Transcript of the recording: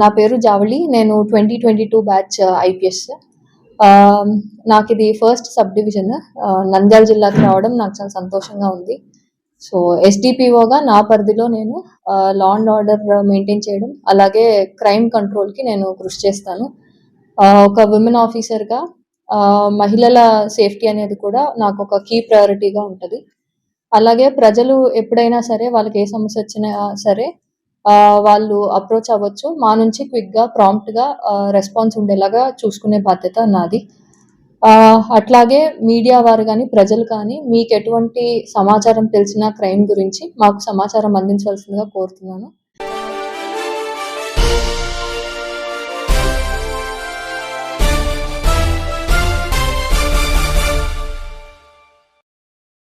నా పేరు జావళి. నేను twenty twenty two batch IPS. నాకు ఇది ఫస్ట్ సబ్ డివిజన్. నంద్యాల జిల్లాకి రావడం నాకు చాలా సంతోషంగా ఉంది. సో ఎస్డిపిఓగా నా పరిధిలో నేను లా అండ్ ఆర్డర్ మెయింటైన్ చేయడం అలాగే క్రైమ్ కంట్రోల్కి నేను కృషి చేస్తాను. ఒక విమెన్ ఆఫీసర్గా మహిళల సేఫ్టీ అనేది కూడా నాకు ఒక కీ ప్రయారిటీగా ఉంటుంది. అలాగే ప్రజలు ఎప్పుడైనా సరే వాళ్ళకి ఏ సమస్య వచ్చినా సరే వాళ్ళు అప్రోచ్ అవ్వచ్చు. మా నుంచి క్విక్గా ప్రాంప్ట్గా రెస్పాన్స్ ఉండేలాగా చూసుకునే బాధ్యత నాది. అట్లాగే మీడియా వారు కానీ ప్రజలు కానీ మీకు ఎటువంటి సమాచారం తెలిసిన క్రైమ్ గురించి మాకు సమాచారం అందించవలసిందిగా కోరుతున్నాను.